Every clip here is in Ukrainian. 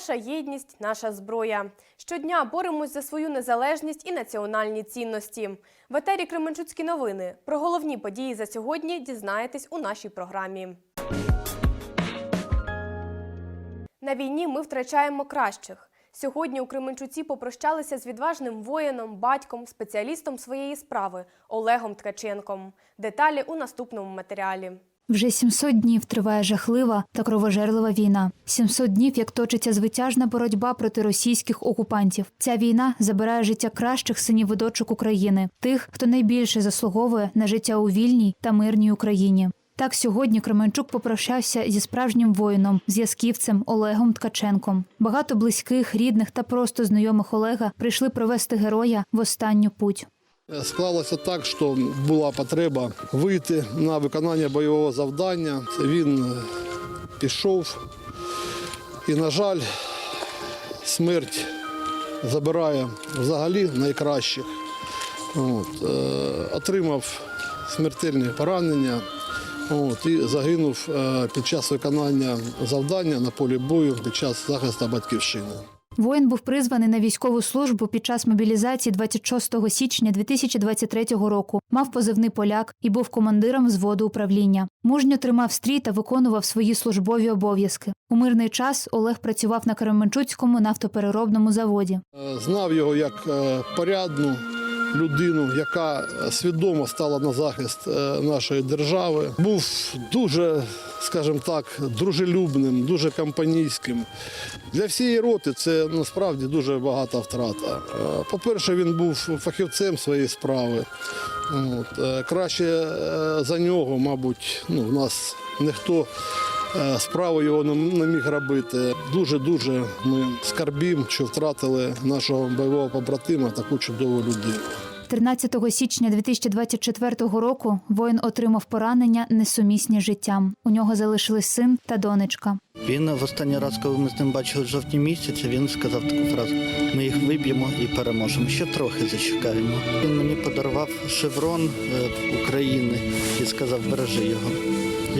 Наша єдність, наша зброя. Щодня боремось за свою незалежність і національні цінності. В етері Кременчуцькі новини. Про головні події за сьогодні дізнаєтесь у нашій програмі. На війні ми втрачаємо кращих. Сьогодні у Кременчуці попрощалися з відважним воїном, батьком, спеціалістом своєї справи Олегом Ткаченком. Деталі у наступному матеріалі. Вже 700 днів триває жахлива та кровожерлива війна. 700 днів, як точиться звитяжна боротьба проти російських окупантів. Ця війна забирає життя кращих синів і дочок України, тих, хто найбільше заслуговує на життя у вільній та мирній Україні. Так сьогодні Кременчук попрощався зі справжнім воїном, зв'язківцем Олегом Ткаченком. Багато близьких, рідних та просто знайомих Олега прийшли провести героя в останню путь. Склалося так, що була потреба вийти на виконання бойового завдання. Він е, пішов, і, на жаль, смерть забирає взагалі найкращих. От, е, отримав смертельні поранення от, і загинув е, під час виконання завдання на полі бою під час захисту батьківщини. Воїн був призваний на військову службу під час мобілізації 26 січня 2023 року. Мав позивний поляк і був командиром взводу управління. Мужньо тримав стрій та виконував свої службові обов'язки. У мирний час Олег працював на Кременчуцькому нафтопереробному заводі. Е, Знав його як е, порядну людину, яка свідомо стала на захист е, нашої держави. Був дуже, скажімо так, дружелюбним, дуже компанійським. Для всієї роти це насправді дуже багата втрата. Е, По-перше, він був фахівцем своєї справи. От, е, Краще за нього, мабуть, ну, в нас ніхто Справу його не не міг робити. Дуже-дуже ми скарбім, що втратили нашого бойового побратима, таку чудову людину. 13 січня 2024 року воїн отримав поранення несумісні з життям. У нього залишились син та донечка. Він в останній раз, коли ми з ним бачили в жовтні місяці, він сказав таку фразу: ми їх виб'ємо і переможемо. Ще трохи зачекаємо. Він мені подарував шеврон е, України і сказав, бережи його.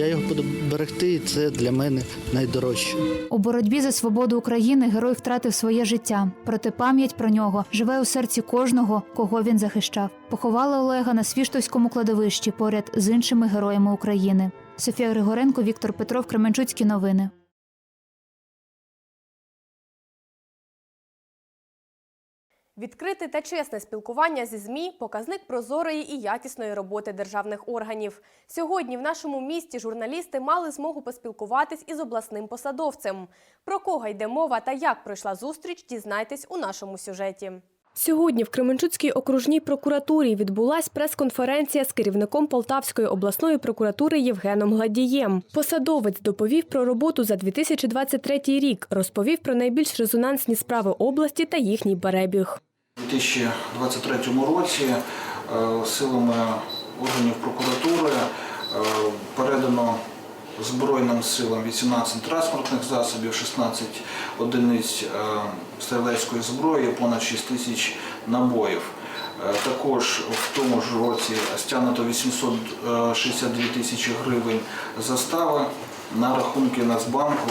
Я його буду берегти, і це для мене найдорожче. У боротьбі за свободу України герой втратив своє життя. Проте пам'ять про нього живе у серці кожного, кого він захищав. Поховали Олега на Свіштовському кладовищі поряд з іншими героями України. Софія Григоренко, Віктор Петров, Кременчуцькі новини. Відкрите та чесне спілкування зі ЗМІ – показник прозорої і якісної роботи державних органів. Сьогодні в нашому місті журналісти мали змогу поспілкуватись із обласним посадовцем. Про кого йде мова та як пройшла зустріч, дізнайтесь у нашому сюжеті. Сьогодні в Кременчуцькій окружній прокуратурі відбулась прес-конференція з керівником Полтавської обласної прокуратури Євгеном Гладієм. Посадовець доповів про роботу за 2023 рік, розповів про найбільш резонансні справи області та їхній перебіг. У 2023 році е, силами органів прокуратури е, передано Збройним силам 18 транспортних засобів, 16 одиниць е, стрілецької зброї, понад 6 тисяч набоїв. Також в тому ж році стягнуто 862 тисячі гривень застави на рахунки Нацбанку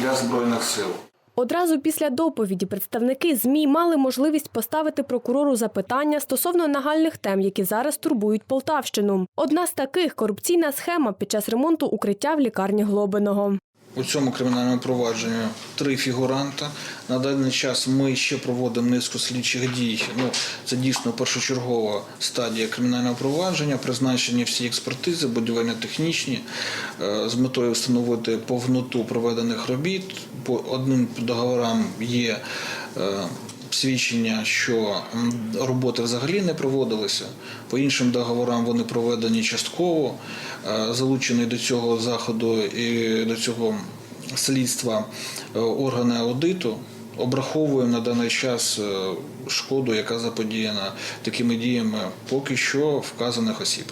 для Збройних сил. Одразу після доповіді представники ЗМІ мали можливість поставити прокурору запитання стосовно нагальних тем, які зараз турбують Полтавщину. Одна з таких корупційна схема під час ремонту укриття в лікарні Глобиного. У цьому кримінальному провадженні три фігуранта. На даний час ми ще проводимо низку слідчих дій. Ну, це дійсно першочергова стадія кримінального провадження, призначені всі експертизи, будівельно-технічні, е, з метою встановити повноту проведених робіт. По одним договорам є е, свідчення, що роботи взагалі не проводилися. По іншим договорам вони проведені частково. Е, Залучений до цього заходу і до цього слідства е, органи аудиту. Обраховуємо на даний час е, шкоду, яка заподіяна такими діями поки що вказаних осіб.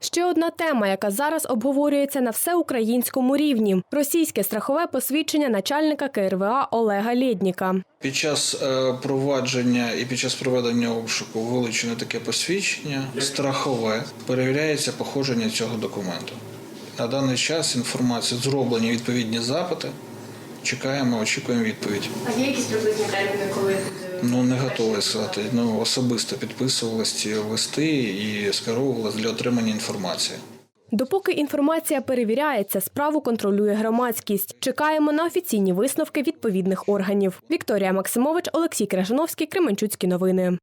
Ще одна тема, яка зараз обговорюється на всеукраїнському рівні: російське страхове посвідчення начальника КРВА Олега Лєдніка. Під час е, провадження і під час проведення обшуку вилучено таке посвідчення страхове перевіряється походження цього документу. На даний час інформація зроблені відповідні запити чекаємо, очікуємо відповідь. А є якісь приблизні терміни, коли Ну не готовий сказати. Ну особисто підписувалися ці листи і скеровувалися для отримання інформації. Допоки інформація перевіряється, справу контролює громадськість. Чекаємо на офіційні висновки відповідних органів. Вікторія Максимович, Олексій Крижановський, Кременчуцькі новини.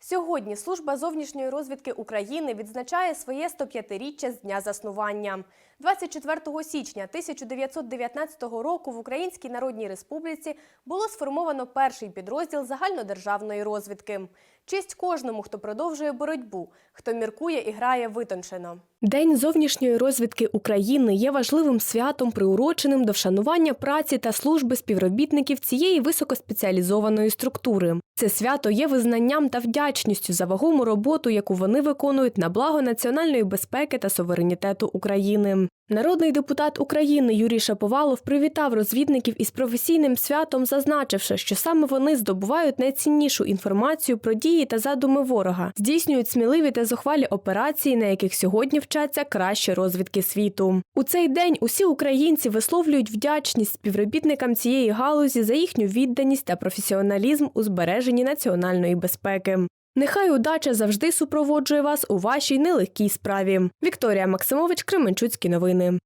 Сьогодні служба зовнішньої розвідки України відзначає своє 105-річчя з дня заснування. 24 січня 1919 року в Українській Народній Республіці було сформовано перший підрозділ загальнодержавної розвідки. Честь кожному, хто продовжує боротьбу, хто міркує і грає витончено. День зовнішньої розвідки України є важливим святом, приуроченим до вшанування праці та служби співробітників цієї високоспеціалізованої структури. Це свято є визнанням та вдячністю за вагому роботу, яку вони виконують на благо національної безпеки та суверенітету України. Народний депутат України Юрій Шаповалов привітав розвідників із професійним святом, зазначивши, що саме вони здобувають найціннішу інформацію про дії та задуми ворога, здійснюють сміливі та зухвалі операції, на яких сьогодні вчаться кращі розвідки світу. У цей день усі українці висловлюють вдячність співробітникам цієї галузі за їхню відданість та професіоналізм у збереженні національної безпеки. Нехай удача завжди супроводжує вас у вашій нелегкій справі. Вікторія Максимович, Кременчуцькі новини.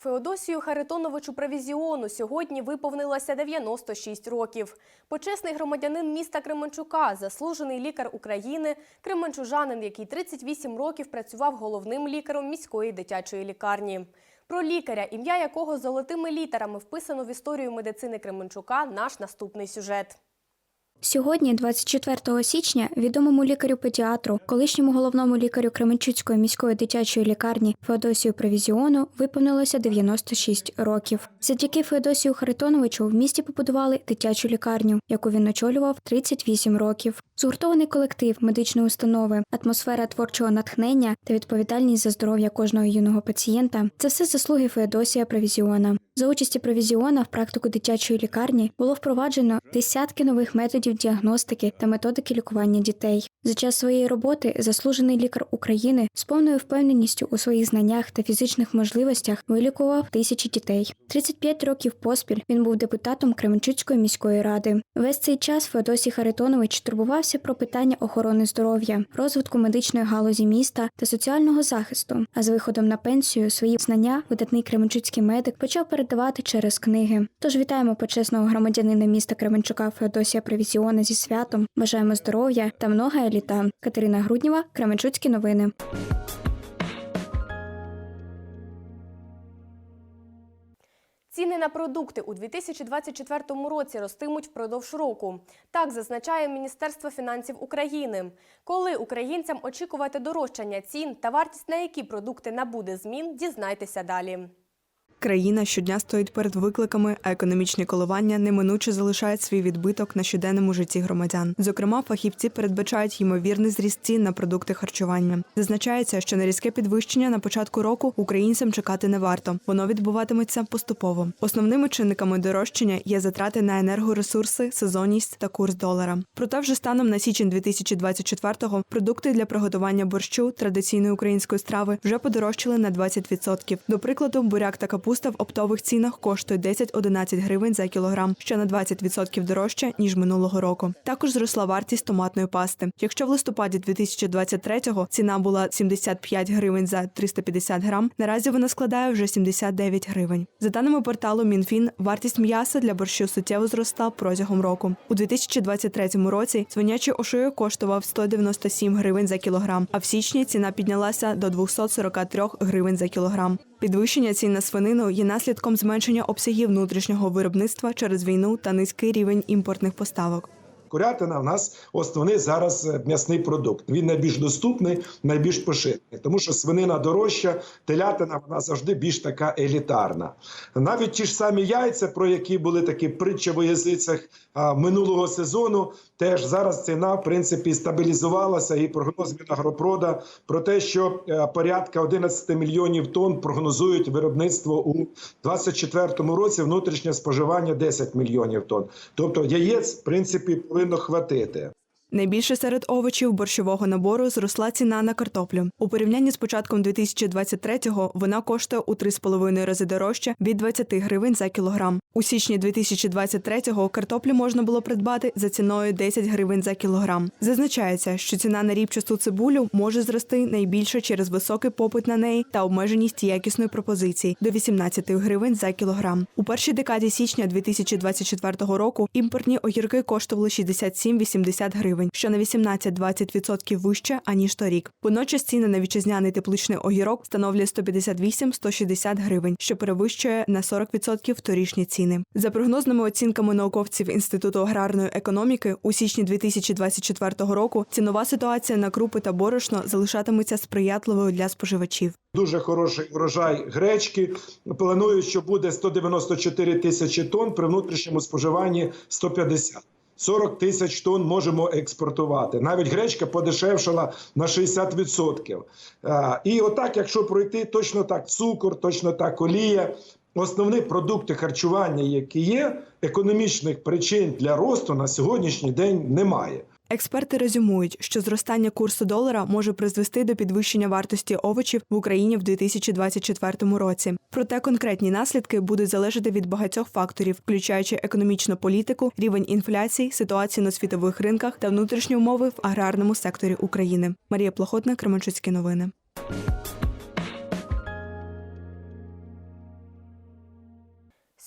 Феодосію Харитоновичу Провізіону сьогодні виповнилося 96 років. Почесний громадянин міста Кременчука, заслужений лікар України, кременчужанин, який 38 років працював головним лікарем міської дитячої лікарні. Про лікаря, ім'я якого золотими літерами вписано в історію медицини Кременчука, наш наступний сюжет. Сьогодні, 24 січня, відомому лікарю-педіатру, колишньому головному лікарю Кременчуцької міської дитячої лікарні Феодосію Провізіону виповнилося 96 років. Завдяки Феодосію Харитоновичу в місті побудували дитячу лікарню, яку він очолював 38 років. Згуртований колектив медичної установи, атмосфера творчого натхнення та відповідальність за здоров'я кожного юного пацієнта це все заслуги Феодосія Провізіона. За участі Провізіона в практику дитячої лікарні було впроваджено десятки нових методів діагностики та методики лікування дітей. За час своєї роботи заслужений лікар України з повною впевненістю у своїх знаннях та фізичних можливостях вилікував тисячі дітей. 35 років поспіль він був депутатом Кременчуцької міської ради. Весь цей час Феодосій Харитонович турбувався про питання охорони здоров'я, розвитку медичної галузі міста та соціального захисту. А з виходом на пенсію свої знання видатний кременчуцький медик почав передавати через книги. Тож вітаємо почесного громадянина міста Кременчука Феодосія Провізіона зі святом. Бажаємо здоров'я та много літа. Катерина Груднєва, Кременчуцькі новини. Ціни на продукти у 2024 році ростимуть впродовж року. Так зазначає Міністерство фінансів України. Коли українцям очікувати дорожчання цін та вартість на які продукти набуде змін, дізнайтеся далі. Країна щодня стоїть перед викликами, а економічні коливання неминуче залишають свій відбиток на щоденному житті громадян. Зокрема, фахівці передбачають ймовірний зріст цін на продукти харчування. Зазначається, що на різке підвищення на початку року українцям чекати не варто. Воно відбуватиметься поступово. Основними чинниками дорожчання є затрати на енергоресурси, сезонність та курс долара. Проте вже станом на січень 2024-го продукти для приготування борщу традиційної української страви вже подорожчали на 20%. До прикладу, буряк та капуста в оптових цінах коштує 10-11 гривень за кілограм, що на 20% дорожче ніж минулого року. Також зросла вартість томатної пасти. Якщо в листопаді 2023-го ціна була 75 гривень за 350 грам, наразі вона складає вже 79 гривень. За даними порталу Мінфін, вартість м'яса для борщу суттєво зросла протягом року. У 2023 році свинячий ошийок коштував 197 гривень за кілограм, а в січні ціна піднялася до 243 гривень за кілограм. Підвищення цін на свинину є наслідком зменшення обсягів внутрішнього виробництва через війну та низький рівень імпортних поставок. Курятина в нас основний зараз е, м'ясний продукт. Він найбільш доступний, найбільш поширений, тому що свинина дорожча, телятина вона завжди більш така елітарна. Навіть ті ж самі яйця, про які були такі притчі в язицях минулого сезону, теж зараз ціна в принципі стабілізувалася. І прогноз Мінагропрода про те, що е, порядка 11 мільйонів тонн прогнозують виробництво у 2024 році. Внутрішнє споживання 10 мільйонів тонн. Тобто яєць, в принципі, повинно хватити. Найбільше серед овочів борщового набору зросла ціна на картоплю. У порівнянні з початком 2023-го вона коштує у 3,5 рази дорожче від 20 гривень за кілограм. У січні 2023-го картоплю можна було придбати за ціною 10 гривень за кілограм. Зазначається, що ціна на ріпчасту цибулю може зрости найбільше через високий попит на неї та обмеженість якісної пропозиції до 18 гривень за кілограм. У першій декаді січня 2024 року імпортні огірки коштували 67-80 гривень, що на 18-20% вище аніж торік. Водночас ціни на вітчизняний тепличний огірок становлять 158-160 гривень, що перевищує на 40% торішні ціни. За прогнозними оцінками науковців Інституту аграрної економіки, у січні 2024 року цінова ситуація на крупи та борошно залишатиметься сприятливою для споживачів. Дуже хороший урожай гречки. Планують, що буде 194 тисячі тонн при внутрішньому споживанні 150. 40 тисяч тонн можемо експортувати. Навіть гречка подешевшала на 60%. І отак, якщо пройти, точно так цукор, точно так олія. Основні продукти харчування, які є, економічних причин для росту на сьогоднішній день немає. Експерти резюмують, що зростання курсу долара може призвести до підвищення вартості овочів в Україні в 2024 році. Проте конкретні наслідки будуть залежати від багатьох факторів, включаючи економічну політику, рівень інфляції, ситуацію на світових ринках та внутрішні умови в аграрному секторі України. Марія Плохотна, Кременчуцькі новини.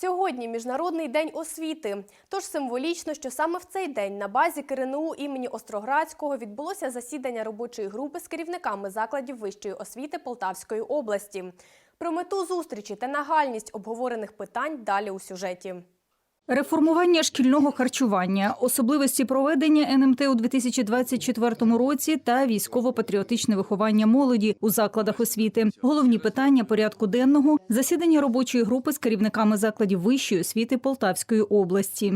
Сьогодні Міжнародний день освіти. Тож символічно, що саме в цей день на базі КРНУ імені Остроградського відбулося засідання робочої групи з керівниками закладів вищої освіти Полтавської області. Про мету зустрічі та нагальність обговорених питань далі у сюжеті. Реформування шкільного харчування, особливості проведення НМТ у 2024 році та військово-патріотичне виховання молоді у закладах освіти. Головні питання порядку денного засідання робочої групи з керівниками закладів вищої освіти Полтавської області.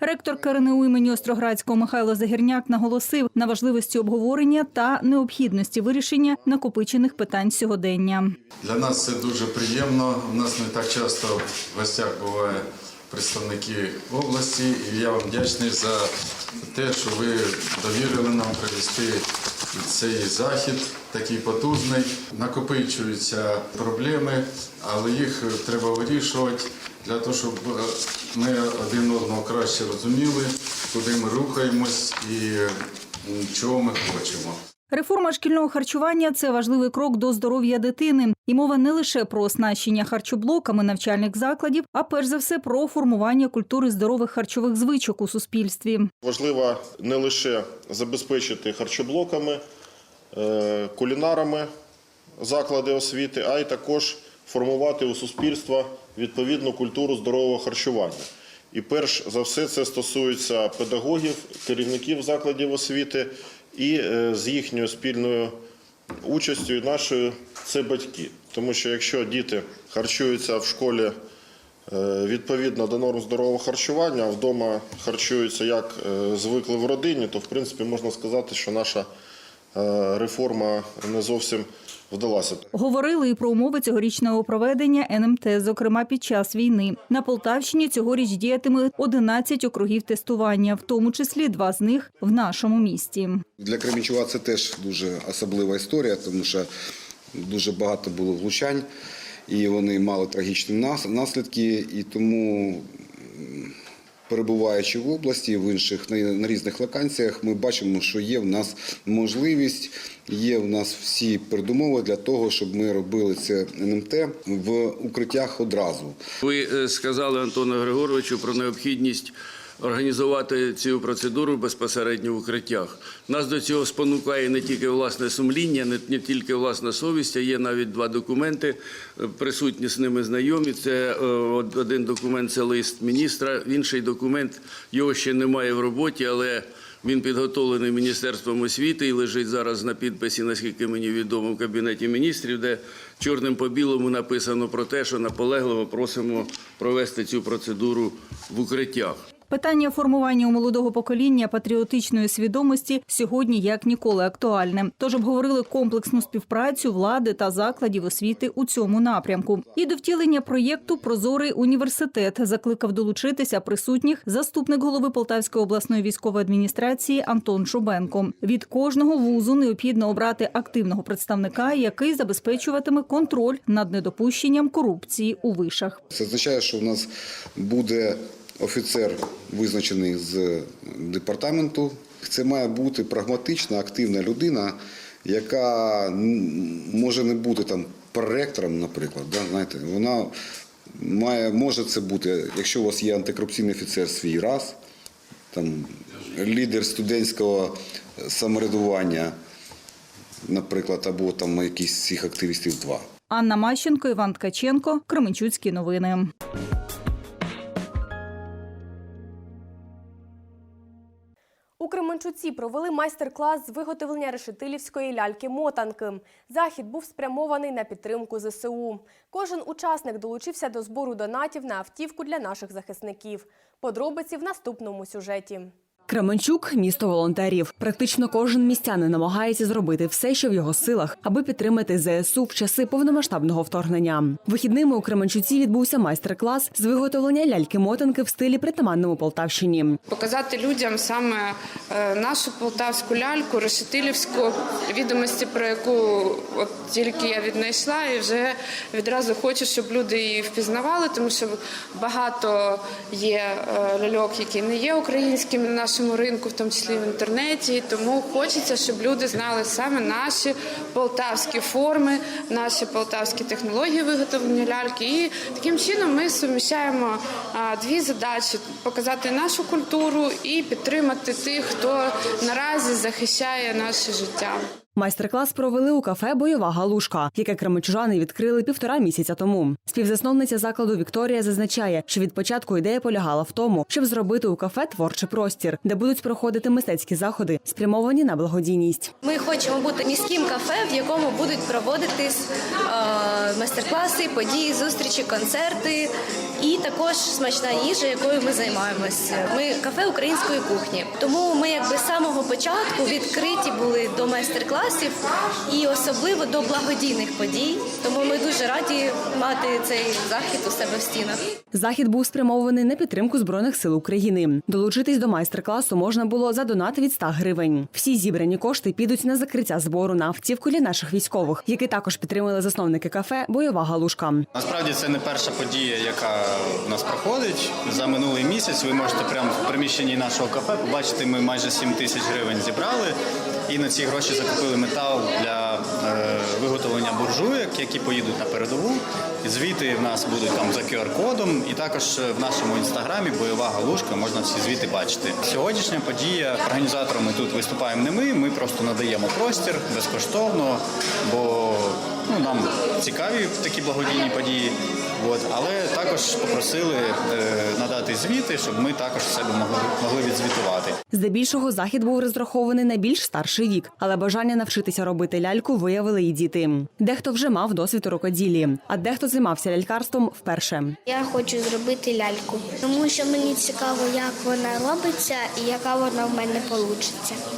Ректор КРНУ імені Остроградського Михайло Загірняк наголосив на важливості обговорення та необхідності вирішення накопичених питань сьогодення. Для нас це дуже приємно. У нас не так часто в гостях буває представники області, і я вам вдячний за те, що ви довірили нам провести цей захід, такий потужний. Накопичуються проблеми, але їх треба вирішувати для того, щоб е, ми один одного краще розуміли, куди ми рухаємось і чого ми хочемо. Реформа шкільного харчування це важливий крок до здоров'я дитини. І мова не лише про оснащення харчоблоками навчальних закладів, а перш за все про формування культури здорових харчових звичок у суспільстві. Важливо не лише забезпечити харчоблоками, е, кулінарами заклади освіти, а й також формувати у суспільства відповідну культуру здорового харчування. І перш за все це стосується педагогів, керівників закладів освіти і е, з їхньою спільною участю і нашою це батьки. Тому що якщо діти харчуються в школі Е, Відповідно до норм здорового харчування, а вдома харчуються як е, звикли в родині, то в принципі можна сказати, що наша реформа не зовсім вдалася. Говорили і про умови цьогорічного проведення НМТ, зокрема під час війни. На Полтавщині цьогоріч діятиме 11 округів тестування, в тому числі два з них в нашому місті. Для Кременчуга це теж дуже особлива історія, тому що дуже багато було влучань, і вони мали трагічні наслідки. І тому, перебуваючи в області, в інших на, різних локаціях, ми бачимо, що є в нас можливість, є в нас всі передумови для того, щоб ми робили це НМТ в укриттях одразу. Ви е, сказали Антону Григоровичу про необхідність організувати цю процедуру безпосередньо в укриттях. Нас до цього спонукає не тільки власне сумління, не, тільки власна совість, а є навіть два документи, е, присутні з ними знайомі. Це е, один документ це лист міністра, інший документ його ще немає в роботі, але він підготовлений Міністерством освіти і лежить зараз на підписі, наскільки мені відомо, в Кабінеті міністрів, де чорним по білому написано про те, що наполегливо просимо провести цю процедуру в укриттях. Питання формування у молодого покоління патріотичної свідомості сьогодні як ніколи актуальне. Тож обговорили комплексну співпрацю влади та закладів освіти у цьому напрямку. І до втілення проєкту Прозорий університет закликав долучитися присутніх заступник голови Полтавської обласної військової адміністрації Антон Шубенко. Від кожного вузу необхідно обрати активного представника, який забезпечуватиме контроль над недопущенням корупції у вишах. Це означає, що у нас буде офіцер, визначений з департаменту. Це має бути прагматична, активна людина, яка може не бути там проректором, наприклад. Да? Знаєте, вона має, може це бути, якщо у вас є антикорупційний офіцер свій раз, там, лідер студентського самоврядування, наприклад, або там якісь цих активістів два. Анна Мащенко, Іван Ткаченко, Кременчуцькі новини. У Кременчуці провели майстер-клас з виготовлення решетилівської ляльки-мотанки. Захід був спрямований на підтримку ЗСУ. Кожен учасник долучився до збору донатів на автівку для наших захисників. Подробиці в наступному сюжеті. Кременчук місто волонтерів. Практично кожен містянин намагається зробити все, що в його силах, аби підтримати ЗСУ в часи повномасштабного вторгнення. Вихідними у Кременчуці відбувся майстер-клас з виготовлення ляльки-мотанки в стилі притаманному Полтавщині. Показати людям саме е, нашу полтавську ляльку, решетилівську, відомості про яку от тільки я віднайшла, і вже відразу хочу, щоб люди її впізнавали, тому що багато є е, ляльок, які не є українськими на нашому ринку, в тому числі в інтернеті. Тому хочеться, щоб люди знали саме наші полтавські форми, наші полтавські технології виготовлення ляльки. І таким чином ми суміщаємо дві задачі: показати нашу культуру і підтримати тих, хто наразі захищає наше життя. Майстер-клас провели у кафе Бойова галушка, яке кременчужани відкрили півтора місяця тому. Співзасновниця закладу Вікторія зазначає, що від початку ідея полягала в тому, щоб зробити у кафе творчий простір, де будуть проходити мистецькі заходи, спрямовані на благодійність. Ми хочемо бути міським кафе, в якому будуть проводитись е, майстер-класи, події, зустрічі, концерти і також смачна їжа, якою ми займаємося. Ми кафе української кухні. Тому ми якби з самого початку відкриті були до майстер-класів і особливо до благодійних подій. Тому ми дуже раді мати цей захід у себе в стінах. Захід був спрямований на підтримку збройних сил України. Долучитись до майстер-класу можна було за донат від 100 гривень. Всі зібрані кошти підуть на закриття збору на автівку для наших військових, які також підтримали засновники кафе Бойова галушка. Насправді це не перша подія, яка у нас проходить. За минулий місяць ви можете прямо в приміщенні нашого кафе побачити, ми майже 7 тисяч гривень зібрали. І на ці гроші закупили метал для е, виготовлення буржуєк, які поїдуть на передову. Звіти в нас будуть там за QR-кодом, і також в нашому інстаграмі бойова галушка можна всі звіти бачити. Сьогоднішня подія організаторами тут виступаємо не ми. Ми просто надаємо простір безкоштовно, бо ну нам цікаві такі благодійні події. От, але також попросили е, надати звіти, щоб ми також себе могли, могли відзвітувати. Здебільшого захід був розрахований на більш старший вік, але бажання навчитися робити ляльку виявили і діти. Дехто вже мав досвід у рукоділлі, а дехто займався лялькарством вперше. Я хочу зробити ляльку, тому що мені цікаво, як вона робиться і яка вона в мене вийде.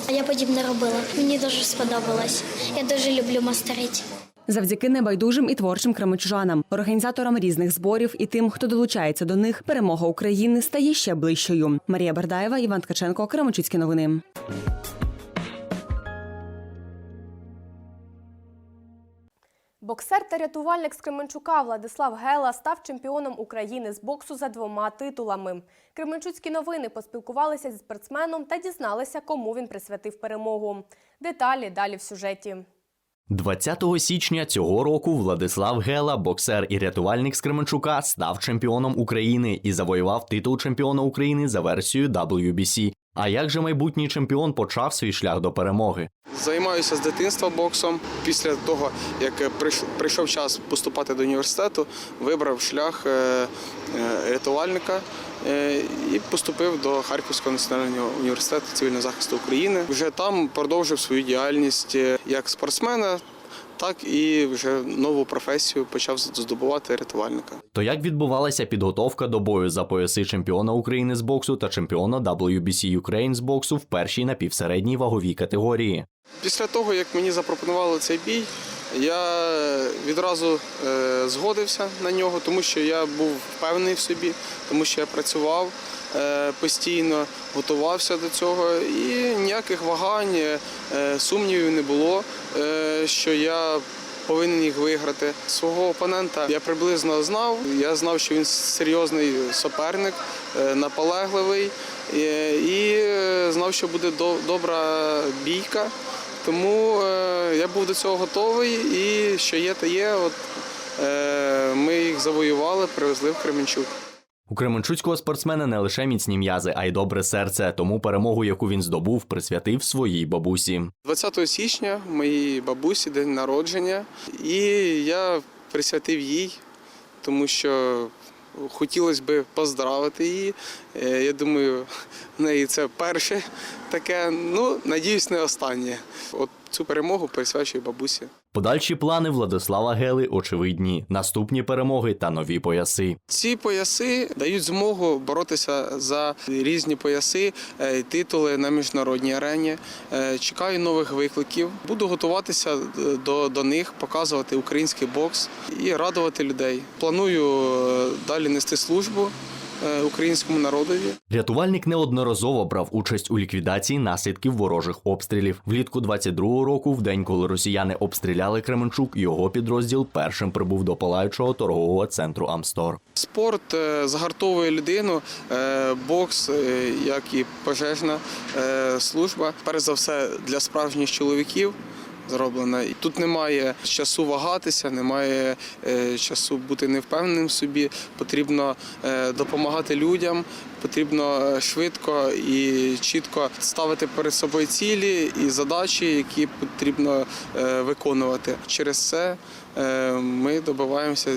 А я подібне робила. Мені дуже сподобалось. Я дуже люблю мастерити. Завдяки небайдужим і творчим кременчужанам, організаторам різних зборів і тим, хто долучається до них, перемога України стає ще ближчою. Марія Бердаєва, Іван Ткаченко, Кременчуцькі новини. Боксер та рятувальник з Кременчука Владислав Гела став чемпіоном України з боксу за двома титулами. Кременчуцькі новини поспілкувалися зі спортсменом та дізналися, кому він присвятив перемогу. Деталі далі в сюжеті. 20 січня цього року Владислав Гела, боксер і рятувальник з Кременчука, став чемпіоном України і завоював титул чемпіона України за версією WBC. А як же майбутній чемпіон почав свій шлях до перемоги? Займаюся з дитинства боксом. Після того, як прийшов час поступати до університету, вибрав шлях е, е, рятувальника е, і поступив до Харківського національного університету цивільного захисту України. Вже там продовжив свою діяльність е, як спортсмена. так і вже нову професію почав здобувати рятувальника. То як відбувалася підготовка до бою за пояси чемпіона України з боксу та чемпіона WBC Ukraine з боксу в першій напівсередній ваговій категорії? Після того, як мені запропонували цей бій, я відразу е, згодився на нього, тому що я був впевнений в собі, тому що я працював е, постійно, готувався до цього, і ніяких вагань, е, сумнівів не було, е, що я повинен їх виграти. Свого опонента я приблизно знав. Я знав, що він серйозний суперник, е, наполегливий е, і е, знав, що буде добра бійка. Тому е, я був до цього готовий і що є, то є. От, е, ми їх завоювали, привезли в Кременчук. У Кременчуцького спортсмена не лише міцні м'язи, а й добре серце. Тому перемогу, яку він здобув, присвятив своїй бабусі. 20 січня моїй бабусі день народження, і я присвятив їй, тому що хотілося б поздравити її. Е, Я думаю, в неї це перше таке. Ну, надіюсь, не останнє. От цю перемогу присвячую бабусі. Подальші плани Владислава Гели очевидні: наступні перемоги та нові пояси. Ці пояси дають змогу боротися за різні пояси, е, титули на міжнародній арені. Е, Чекаю нових викликів. Буду готуватися е, до, до них, показувати український бокс і радувати людей. Планую далі нести службу українському народові. Рятувальник неодноразово брав участь у ліквідації наслідків ворожих обстрілів. Влітку 22-го року, в день, коли росіяни обстріляли Кременчук, його підрозділ першим прибув до палаючого торгового центру Амстор. Спорт е, загартовує людину, е, бокс, е, як і пожежна е, служба. Перш за все для справжніх чоловіків. Зроблена. І Тут немає часу вагатися, немає е, часу бути невпевненим в собі. Потрібно е, допомагати людям, потрібно е, швидко і чітко ставити перед собою цілі і задачі, які потрібно виконувати. Через це ми добиваємося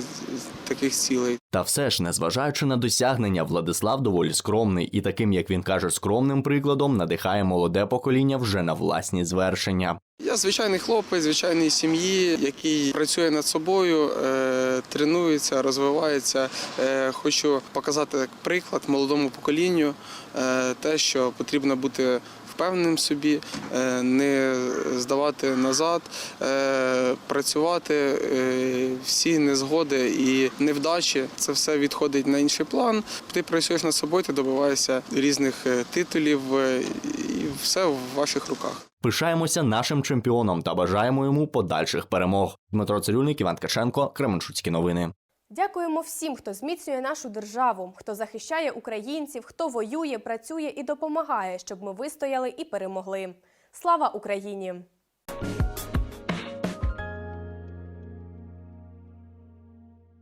таких цілей. Та все ж, незважаючи на досягнення, Владислав доволі скромний, і таким, як він каже, скромним прикладом надихає молоде покоління вже на власні звершення. Я звичайний хлопець, звичайний сім'ї, який працює над собою, е, тренується, розвивається. Е, Хочу показати приклад молодому поколінню, е, те, що потрібно бути впевненим собі, не здавати назад, працювати всі незгоди і невдачі. Це все відходить на інший план. Ти працюєш над собою, ти добиваєшся різних титулів, і все в ваших руках. Пишаємося нашим чемпіоном та бажаємо йому подальших перемог. Дмитро Цирюльник, Іван Ткаченко, Кременчуцькі новини. Дякуємо всім, хто зміцнює нашу державу, хто захищає українців, хто воює, працює і допомагає, щоб ми вистояли і перемогли. Слава Україні!